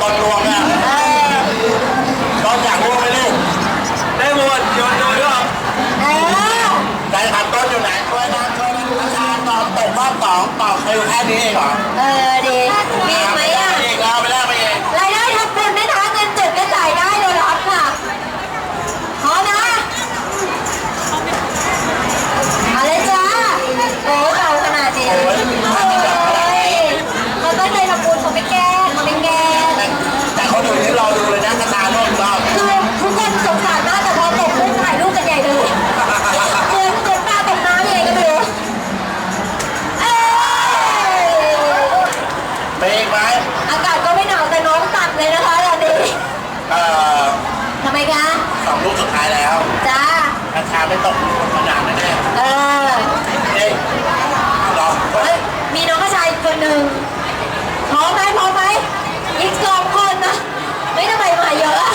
ตอนรวมเนี่ยเออตอนอยากรู้ไหมลูกได้หมดโยนโยนด้วยเออใจขันต้นอยู่ไหนช่วยนะช่วยนะอาจารย์ตอบตกรอบสองตอบคิวแค่นี้เองเหรอ เออดีมีอีกไหม ไปอีกไหมอากาศก็ไม่หนาวแต่น้องตัดเลยนะคะตอนนี้เอ่อทำไมคะสองลูกสุดท้ายแล้วจ้ากระชาไม่ตกคนมานานแน่เออๆเอ๊ะลองเฮ้ยมีน้องกระชายอีกคนหนึ่งพร้อมไหมพร้อมไหมอีกสองคนนะไม่ทำไมมาเยอะอะ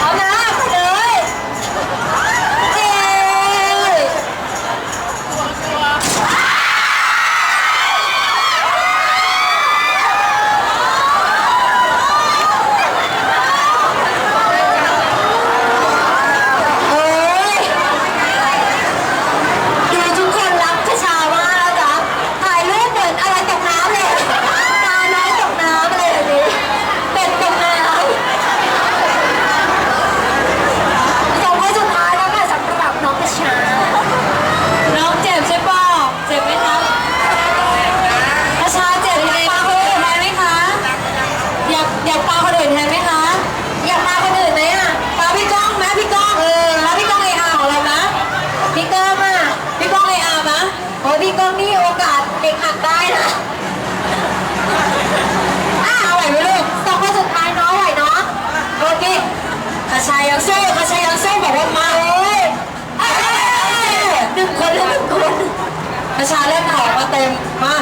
พร้อมนะไปเลยเย้ เฮ้ยดูทุกคนรักชชามากแล้วจ๊ะถ่ายรูปเหมือนอะไรตกน้ำเลยปลาน้อยตกน้ำอะไรแบบนี้เป็ดตกน้ำสองคนสุดท้ายแล้วค่ะสำหรับน้องกระชา น้องเจ็บใช่ป่ะเจ็บไหมคะกระชาเจ็บไหมปลาคนอื่นแทนไหมคะ อยากอยากปลาคนอื่นแทนไหมคะ อยากปลาคนอื่นไหมอะปลาพี่ก้องไหมพี่ก้องเออแล้วพี่ก้องไออาร์ของเรานะพี่ก้องอะพี่ก้องไออาร์มะโอ้ยพี่ก้องนี่ โอกาสเด็กหักได้นะอะเอาไหวไหมลูกสองคนสุดท้ายเนาะไหวเนาะโอเคกระชายยังสู้กระชายยังสู้บอกว่ามาเลยเอ้ยหนึ่งคนแล้วหนึ่งคนกระชายเล่นหองมาเต็มมา